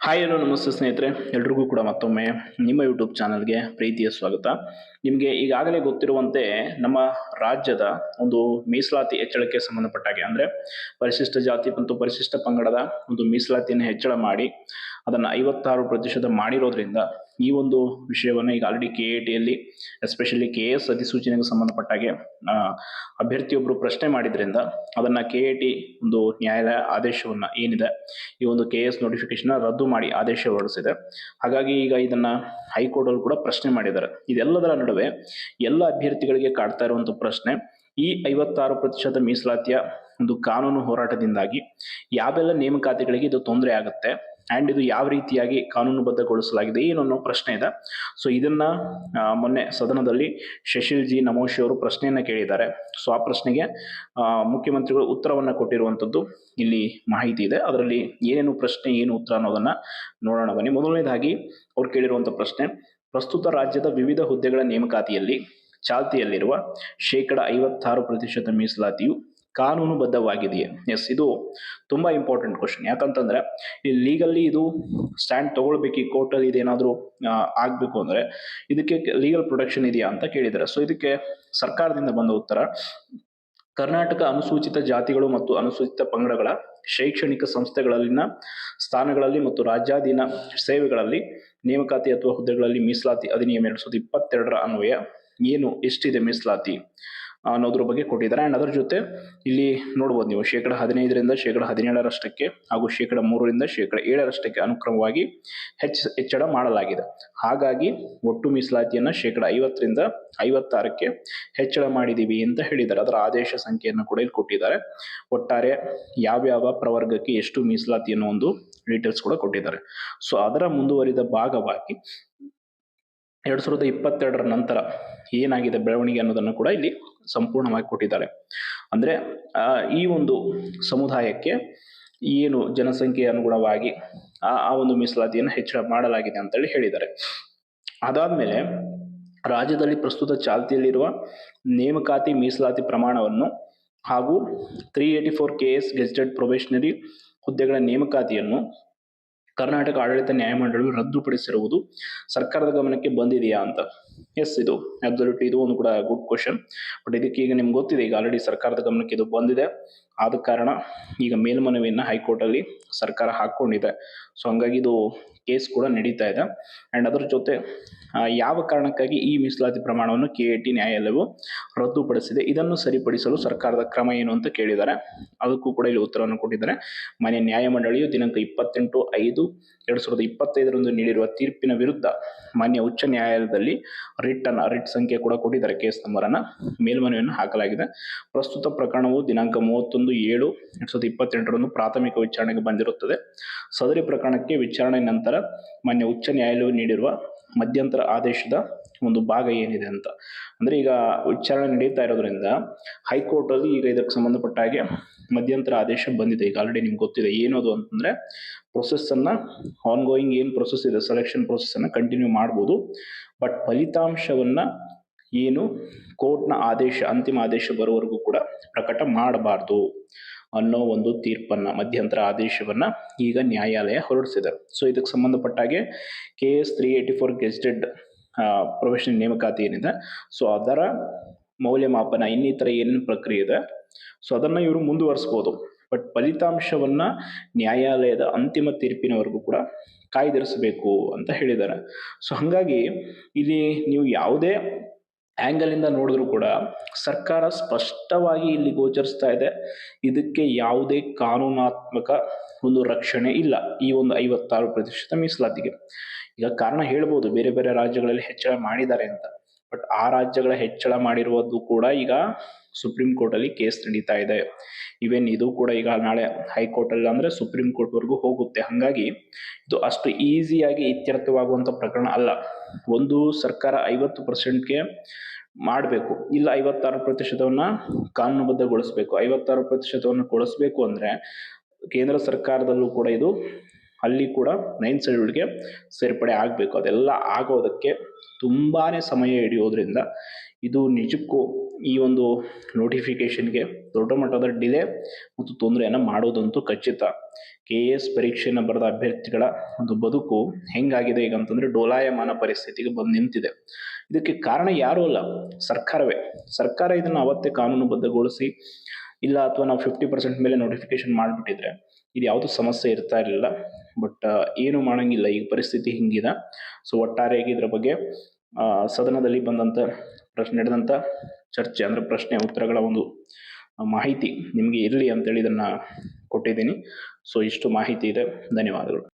Hi hello ನಮಸ್ತೆ ಸ್ನೇಹಿತರೆ, ಎಲ್ರಿಗೂ ಕೂಡ ಮತ್ತೊಮ್ಮೆ ನಿಮ್ಮ ಯೂಟ್ಯೂಬ್ ಚಾನಲ್ಗೆ ಪ್ರೀತಿಯ ಸ್ವಾಗತ. ನಿಮಗೆ ಈಗಾಗಲೇ ಗೊತ್ತಿರುವಂತೆ ನಮ್ಮ ರಾಜ್ಯದ ಒಂದು ಮೀಸಲಾತಿ ಹೆಚ್ಚಳಕ್ಕೆ ಸಂಬಂಧಪಟ್ಟಾಗೆ ಅಂದರೆ ಪರಿಶಿಷ್ಟ ಜಾತಿ ಮತ್ತು ಪರಿಶಿಷ್ಟ ಪಂಗಡದ ಒಂದು ಮೀಸಲಾತಿಯನ್ನು ಹೆಚ್ಚಳ ಮಾಡಿ ಅದನ್ನು ಐವತ್ತಾರು ಪ್ರತಿಶತ ಮಾಡಿರೋದ್ರಿಂದ ಈ ಒಂದು ವಿಷಯವನ್ನು ಈಗ ಆಲ್ರೆಡಿ ಕೆ ಎ ಟಿಯಲ್ಲಿ ಎಸ್ಪೆಷಲಿ ಕೆ ಎಸ್ ಅಧಿಸೂಚನೆಗೆ ಸಂಬಂಧಪಟ್ಟಾಗೆ ಅಭ್ಯರ್ಥಿಯೊಬ್ಬರು ಪ್ರಶ್ನೆ ಮಾಡಿದ್ರಿಂದ ಅದನ್ನು ಕೆ ಎ ಟಿ ಒಂದು ನ್ಯಾಯಾಲಯ ಆದೇಶವನ್ನು ಏನಿದೆ, ಈ ಒಂದು ಕೆ ಎಸ್ ನೋಟಿಫಿಕೇಶನ್ ರದ್ದು ಮಾಡಿ ಆದೇಶ ಹೊರಡಿಸಿದೆ. ಹಾಗಾಗಿ ಈಗ ಇದನ್ನ ಹೈಕೋರ್ಟ್ ಅಲ್ಲಿ ಕೂಡ ಪ್ರಶ್ನೆ ಮಾಡಿದ್ದಾರೆ. ಇದೆಲ್ಲದರ ನಡುವೆ ಎಲ್ಲ ಅಭ್ಯರ್ಥಿಗಳಿಗೆ ಕಾಡ್ತಾ ಇರುವಂತ ಪ್ರಶ್ನೆ, ಈ ಐವತ್ತಾರು ಪ್ರತಿಶತ ಮೀಸಲಾತಿಯ ಒಂದು ಕಾನೂನು ಹೋರಾಟದಿಂದಾಗಿ ಯಾವೆಲ್ಲ ನೇಮಕಾತಿಗಳಿಗೆ ಇದು ತೊಂದರೆ ಆಗುತ್ತೆ ಆ್ಯಂಡ್ ಇದು ಯಾವ ರೀತಿಯಾಗಿ ಕಾನೂನುಬದ್ಧಗೊಳಿಸಲಾಗಿದೆ? ಏನು ಅನ್ನೋ ಪ್ರಶ್ನೆ ಇದೆ. ಸೊ ಇದನ್ನು ಮೊನ್ನೆ ಸದನದಲ್ಲಿ ಶಶಿಲ್ ಜಿ ನಮೋಶಿ ಅವರು ಪ್ರಶ್ನೆಯನ್ನು ಕೇಳಿದ್ದಾರೆ. ಸೊ ಆ ಪ್ರಶ್ನೆಗೆ ಮುಖ್ಯಮಂತ್ರಿಗಳು ಉತ್ತರವನ್ನು ಕೊಟ್ಟಿರುವಂಥದ್ದು ಇಲ್ಲಿ ಮಾಹಿತಿ ಇದೆ. ಅದರಲ್ಲಿ ಏನೇನು ಪ್ರಶ್ನೆ, ಏನು ಉತ್ತರ ಅನ್ನೋದನ್ನು ನೋಡೋಣ ಬನ್ನಿ. ಮೊದಲನೇದಾಗಿ ಅವ್ರು ಕೇಳಿರುವಂಥ ಪ್ರಶ್ನೆ, ಪ್ರಸ್ತುತ ರಾಜ್ಯದ ವಿವಿಧ ಹುದ್ದೆಗಳ ನೇಮಕಾತಿಯಲ್ಲಿ, ಚಾಲ್ತಿಯಲ್ಲಿರುವ ಶೇಕಡ ಐವತ್ತಾರು ಪ್ರತಿಶತ ಮೀಸಲಾತಿಯು ಕಾನೂನುಬದ್ಧವಾಗಿದೆಯೇ? ಎಸ್ ಇದು ತುಂಬ ಇಂಪಾರ್ಟೆಂಟ್ ಕ್ವಶನ್ ಯಾಕಂತಂದ್ರೆ, ಈ ಲೀಗಲ್ಲಿ ಇದು ಸ್ಟ್ಯಾಂಡ್ ತಗೊಳ್ಬೇಕು, ಈ ಕೋರ್ಟಲ್ಲಿ ಇದೇನಾದರೂ ಆಗಬೇಕು ಅಂದ್ರೆ ಇದಕ್ಕೆ ಲೀಗಲ್ ಪ್ರೊಟೆಕ್ಷನ್ ಇದೆಯಾ ಅಂತ ಕೇಳಿದ್ದಾರೆ. ಸೊ ಇದಕ್ಕೆ ಸರ್ಕಾರದಿಂದ ಬಂದ ಉತ್ತರ, ಕರ್ನಾಟಕ ಅನುಸೂಚಿತ ಜಾತಿಗಳು ಮತ್ತು ಅನುಸೂಚಿತ ಪಂಗಡಗಳ ಶೈಕ್ಷಣಿಕ ಸಂಸ್ಥೆಗಳಲ್ಲಿನ ಸ್ಥಾನಗಳಲ್ಲಿ ಮತ್ತು ರಾಜ್ಯಾಧೀನ ಸೇವೆಗಳಲ್ಲಿ ನೇಮಕಾತಿ ಅಥವಾ ಹುದ್ದೆಗಳಲ್ಲಿ ಮೀಸಲಾತಿ ಅಧಿನಿಯಮ ಎರಡು ಸಾವಿರದ ಇಪ್ಪತ್ತೆರಡರ ಅನ್ವಯ ಏನು, ಎಷ್ಟಿದೆ ಮೀಸಲಾತಿ? ಅನ್ನೋದ್ರ ಬಗ್ಗೆ ಕೊಟ್ಟಿದ್ದಾರೆ. ಆ್ಯಂಡ್ ಅದರ ಜೊತೆ ಇಲ್ಲಿ ನೋಡ್ಬೋದು ನೀವು, ಶೇಕಡ ಹದಿನೈದರಿಂದ ಶೇಕಡ ಹದಿನೇಳರಷ್ಟಕ್ಕೆ ಹಾಗೂ ಶೇಕಡ ಮೂರರಿಂದ ಶೇಕಡ ಏಳರಷ್ಟಕ್ಕೆ ಅನುಕ್ರಮವಾಗಿ ಹೆಚ್ಚ, ಹೆಚ್ಚಳ ಮಾಡಲಾಗಿದೆ. ಹಾಗಾಗಿ ಒಟ್ಟು ಮೀಸಲಾತಿಯನ್ನು ಶೇಕಡ ಐವತ್ತರಿಂದ ಐವತ್ತಾರಕ್ಕೆ ಹೆಚ್ಚಳ ಮಾಡಿದ್ದೀವಿ ಅಂತ ಹೇಳಿದ್ದಾರೆ. ಅದರ ಆದೇಶ ಸಂಖ್ಯೆಯನ್ನು ಕೂಡ ಇಲ್ಲಿ ಕೊಟ್ಟಿದ್ದಾರೆ. ಒಟ್ಟಾರೆ ಯಾವ್ಯಾವ ಪ್ರವರ್ಗಕ್ಕೆ ಎಷ್ಟು ಮೀಸಲಾತಿ ಅನ್ನೋ ಒಂದು ಡೀಟೇಲ್ಸ್ ಕೂಡ ಕೊಟ್ಟಿದ್ದಾರೆ. ಸೊ ಅದರ ಮುಂದುವರಿದ ಭಾಗವಾಗಿ ಎರಡ್ ಸಾವಿರದ ಇಪ್ಪತ್ತೆರಡರ ನಂತರ ಏನಾಗಿದೆ ಬೆಳವಣಿಗೆ ಅನ್ನೋದನ್ನು ಕೂಡ ಇಲ್ಲಿ ಸಂಪೂರ್ಣವಾಗಿ ಕೊಟ್ಟಿದ್ದಾರೆ. ಅಂದರೆ ಈ ಒಂದು ಸಮುದಾಯಕ್ಕೆ ಏನು ಜನಸಂಖ್ಯೆ ಅನುಗುಣವಾಗಿ ಆ ಒಂದು ಮೀಸಲಾತಿಯನ್ನು ಹೆಚ್ಚಳ ಮಾಡಲಾಗಿದೆ ಅಂತೇಳಿ ಹೇಳಿದ್ದಾರೆ. ಅದಾದ್ಮೇಲೆ ರಾಜ್ಯದಲ್ಲಿ ಪ್ರಸ್ತುತ ಚಾಲ್ತಿಯಲ್ಲಿರುವ ನೇಮಕಾತಿ ಮೀಸಲಾತಿ ಪ್ರಮಾಣವನ್ನು ಹಾಗೂ three eighty four K S gazetted probationary ಹುದ್ದೆಗಳ ನೇಮಕಾತಿಯನ್ನು ಕರ್ನಾಟಕ ಆಡಳಿತ ನ್ಯಾಯಮಂಡಳಿ ರದ್ದುಪಡಿಸಿರುವುದು ಸರ್ಕಾರದ ಗಮನಕ್ಕೆ ಬಂದಿದೆಯಾ ಅಂತ? ಎಸ್ ಇದು ಅಬ್ಸಲ್ಯೂಟ್ಲಿ ಇದು ಒಂದು ಕೂಡ ಗುಡ್ ಕ್ವಶನ್ ಬಟ್ ಇದಕ್ಕೆ ಈಗ ನಿಮ್ಗೆ ಗೊತ್ತಿದೆ, ಈಗ ಆಲ್ರೆಡಿ ಸರ್ಕಾರದ ಗಮನಕ್ಕೆ ಇದು ಬಂದಿದೆ. ಆದ ಕಾರಣ ಈಗ ಮೇಲ್ಮನವಿಯನ್ನು ಹೈಕೋರ್ಟ್ ಅಲ್ಲಿ ಸರ್ಕಾರ ಹಾಕೊಂಡಿದೆ ಸೊ ಹಂಗಾಗಿ ಇದು ಕೇಸ್ ಕೂಡ ನಡೀತಾ ಇದೆ. ಅಂಡ್ ಅದರ ಜೊತೆ ಯಾವ ಕಾರಣಕ್ಕಾಗಿ ಈ ಮೀಸಲಾತಿ ಪ್ರಮಾಣವನ್ನು ಕೆ ಎ ಟಿ ನ್ಯಾಯಾಲಯವು ರದ್ದುಪಡಿಸಿದೆ, ಇದನ್ನು ಸರಿಪಡಿಸಲು ಸರ್ಕಾರದ ಕ್ರಮ ಏನು ಅಂತ ಕೇಳಿದ್ದಾರೆ. ಅದಕ್ಕೂ ಕೂಡ ಇಲ್ಲಿ ಉತ್ತರವನ್ನು ಕೊಟ್ಟಿದ್ದಾರೆ. ಮಾನ್ಯ ನ್ಯಾಯಮಂಡಳಿಯು ದಿನಾಂಕ ಇಪ್ಪತ್ತೆಂಟು ಐದು ಎರಡು ಸಾವಿರದ ಇಪ್ಪತ್ತೈದರಂದು ನೀಡಿರುವ ತೀರ್ಪಿನ ವಿರುದ್ಧ ಮಾನ್ಯ ಉಚ್ಚ ನ್ಯಾಯಾಲಯದಲ್ಲಿ ರಿಟ್ ಅನ್ನ ರಿಟ್ ಸಂಖ್ಯೆ ಕೂಡ ಕೊಟ್ಟಿದ್ದಾರೆ. ಕೇಸ್ ನಂಬರ್ ಅನ್ನ ಮೇಲ್ಮನವಿಯನ್ನು ಹಾಕಲಾಗಿದೆ. ಪ್ರಸ್ತುತ ಪ್ರಕರಣವು ದಿನಾಂಕ ಮೂವತ್ತೊಂದು ಏಳು ಎರಡು ಸಾವಿರದ ಇಪ್ಪತ್ತೆಂಟರಂದು ಪ್ರಾಥಮಿಕ ವಿಚಾರಣೆಗೆ ಬಂದಿರುತ್ತದೆ. ಸದರಿ ಪ್ರಕರಣಕ್ಕೆ ವಿಚಾರಣೆ ನಂತರ ಮಾನ್ಯ ಉಚ್ಚ ನ್ಯಾಯಾಲಯವು ನೀಡಿರುವ ಮಧ್ಯಂತರ ಆದೇಶದ ಒಂದು ಭಾಗ ಏನಿದೆ ಅಂತ. ಅಂದ್ರೆ ಈಗ ವಿಚಾರಣೆ ನಡೀತಾ ಇರೋದ್ರಿಂದ ಹೈಕೋರ್ಟ್ ಅಲ್ಲಿ ಈಗ ಇದಕ್ಕೆ ಸಂಬಂಧಪಟ್ಟ ಹಾಗೆ ಮಧ್ಯಂತರ ಆದೇಶ ಬಂದಿದೆ. ಈಗ ಆಲ್ರೆಡಿ ನಿಮ್ಗೆ ಗೊತ್ತಿದೆ ಏನದು ಅಂತಂದ್ರೆ ಪ್ರೊಸೆಸ್ ಅನ್ನ ಆನ್ ಗೋಯಿಂಗ್ ಏನ್ ಪ್ರೊಸೆಸ್ ಇದೆ ಸೆಲೆಕ್ಷನ್ ಪ್ರೊಸೆಸ್ ಅನ್ನ ಕಂಟಿನ್ಯೂ ಮಾಡ್ಬೋದು. ಬಟ್ ಫಲಿತಾಂಶವನ್ನ ಏನು? ಕೋರ್ಟ್ನ ಆದೇಶ, ಅಂತಿಮ ಆದೇಶ ಬರುವವರೆಗೂ ಕೂಡ ಪ್ರಕಟ ಮಾಡಬಾರ್ದು ಅನ್ನೋ ಒಂದು ತೀರ್ಪನ್ನು, ಮಧ್ಯಂತರ ಆದೇಶವನ್ನು ಈಗ ನ್ಯಾಯಾಲಯ ಹೊರಡಿಸಿದೆ. ಸೊ ಇದಕ್ಕೆ ಸಂಬಂಧಪಟ್ಟ ಹಾಗೆ K S three eighty four gazetted professional ನೇಮಕಾತಿ ಏನಿದೆ ಸೊ ಅದರ ಮೌಲ್ಯಮಾಪನ ಇನ್ನಿತರ ಏನೇನು ಪ್ರಕ್ರಿಯೆ ಇದೆ ಸೊ ಅದನ್ನು ಇವರು ಮುಂದುವರಿಸ್ಬೋದು. ಬಟ್ ಫಲಿತಾಂಶವನ್ನು ನ್ಯಾಯಾಲಯದ ಅಂತಿಮ ತೀರ್ಪಿನವರೆಗೂ ಕೂಡ ಕಾಯ್ದಿರಿಸಬೇಕು ಅಂತ ಹೇಳಿದ್ದಾರೆ. ಸೊ ಹಾಗಾಗಿ ಇಲ್ಲಿ ನೀವು ಯಾವುದೇ ಆಂಗಲ್ ಇಂದ ನೋಡಿದ್ರು ಕೂಡ ಸರ್ಕಾರ ಸ್ಪಷ್ಟವಾಗಿ ಇಲ್ಲಿ ಗೋಚರಿಸ್ತಾ ಇದೆ. ಇದಕ್ಕೆ ಯಾವುದೇ ಕಾನೂನಾತ್ಮಕ ಒಂದು ರಕ್ಷಣೆ ಇಲ್ಲ ಈ ಒಂದು ಐವತ್ತಾರು ಪ್ರತಿಶತ ಮೀಸಲಾತಿಗೆ. ಈಗ ಕಾರಣ ಹೇಳ್ಬೋದು, ಬೇರೆ ಬೇರೆ ರಾಜ್ಯಗಳಲ್ಲಿ ಹೆಚ್ಚಳ ಮಾಡಿದ್ದಾರೆ ಅಂತ. ಬಟ್ ಆ ರಾಜ್ಯಗಳ ಹೆಚ್ಚಳ ಮಾಡಿರುವುದು ಕೂಡ ಈಗ ಸುಪ್ರೀಂ ಕೋರ್ಟ್ ಅಲ್ಲಿ ಕೇಸ್ ನಡೀತಾ ಇದೆ. ಇವೆನ್ ಇದು ಕೂಡ ಈಗ ನಾಳೆ ಹೈಕೋರ್ಟ್ ಅಲ್ಲಿ ಅಂದ್ರೆ ಸುಪ್ರೀಂ ಕೋರ್ಟ್ ವರೆಗೂ ಹೋಗುತ್ತೆ. ಹಂಗಾಗಿ ಇದು ಅಷ್ಟು ಈಸಿಯಾಗಿ ಇತ್ಯರ್ಥವಾಗುವಂತ ಪ್ರಕರಣ ಅಲ್ಲ. ಒಂದು ಸರ್ಕಾರ ಐವತ್ತು ಪರ್ಸೆಂಟ್ಗೆ ಮಾಡಬೇಕು. ಇಲ್ಲ ಐವತ್ತಾರು ಪ್ರತಿಶತವನ್ನ ಕಾನೂನುಬದ್ಧಗೊಳಿಸಬೇಕು. ಐವತ್ತಾರು ಪ್ರತಿಶತವನ್ನು ಕೊಡಿಸ್ಬೇಕು ಅಂದ್ರೆ ಕೇಂದ್ರ ಸರ್ಕಾರದಲ್ಲೂ ಕೂಡ ಇದು ಅಲ್ಲಿ ಕೂಡ ನೈನ್ ಶೆಡ್ಯೂಲ್ಗೆ ಸೇರ್ಪಡೆ ಆಗಬೇಕು. ಅದೆಲ್ಲ ಆಗೋದಕ್ಕೆ ತುಂಬಾ ಸಮಯ ಹಿಡಿಯೋದ್ರಿಂದ ಇದು ನಿಜಕ್ಕೂ ಈ ಒಂದು ನೋಟಿಫಿಕೇಷನ್ಗೆ ದೊಡ್ಡ ಮಟ್ಟದ ಡಿಲೇ ಮತ್ತು ತೊಂದರೆಯನ್ನು ಮಾಡೋದಂತೂ ಖಚಿತ. ಕೆ ಎ ಎಸ್ ಪರೀಕ್ಷೆಯನ್ನು ಬರೆದ ಅಭ್ಯರ್ಥಿಗಳ ಒಂದು ಬದುಕು ಹೆಂಗಾಗಿದೆ ಈಗ ಅಂತಂದರೆ ಡೋಲಾಯಮಾನ ಪರಿಸ್ಥಿತಿಗೆ ಬಂದು ನಿಂತಿದೆ. ಇದಕ್ಕೆ ಕಾರಣ ಯಾರೂ ಅಲ್ಲ, ಸರ್ಕಾರವೇ. ಸರ್ಕಾರ ಇದನ್ನು ಅವತ್ತೇ ಕಾನೂನುಬದ್ಧಗೊಳಿಸಿ ಇಲ್ಲ ಅಥವಾ ನಾವು ಫಿಫ್ಟಿ ಪರ್ಸೆಂಟ್ ಮೇಲೆ ನೋಟಿಫಿಕೇಶನ್ ಮಾಡಿಬಿಟ್ಟಿದ್ರೆ ಇದು ಯಾವುದೂ ಸಮಸ್ಯೆ ಇರ್ತಾ ಇರಲಿಲ್ಲ. ಬಟ್ ಏನು ಮಾಡೋಂಗಿಲ್ಲ. ಈಗ ಪರಿಸ್ಥಿತಿ ಹಿಂಗಿದೆ. ಸೊ ಒಟ್ಟಾರೆಯಾಗಿ ಇದರ ಬಗ್ಗೆ ಸದನದಲ್ಲಿ ಬಂದಂಥ ಪ್ರಶ್ನೆ ನಡೆದಂಥ ಚರ್ಚೆ, ಅಂದರೆ ಪ್ರಶ್ನೆ, ಉತ್ತರಗಳ ಒಂದು ಮಾಹಿತಿ ನಿಮಗೆ ಇರಲಿ ಅಂತೇಳಿ ಇದನ್ನು ಕೊಟ್ಟಿದ್ದೀನಿ. ಸೊ ಇಷ್ಟು ಮಾಹಿತಿ ಇದೆ. ಧನ್ಯವಾದಗಳು.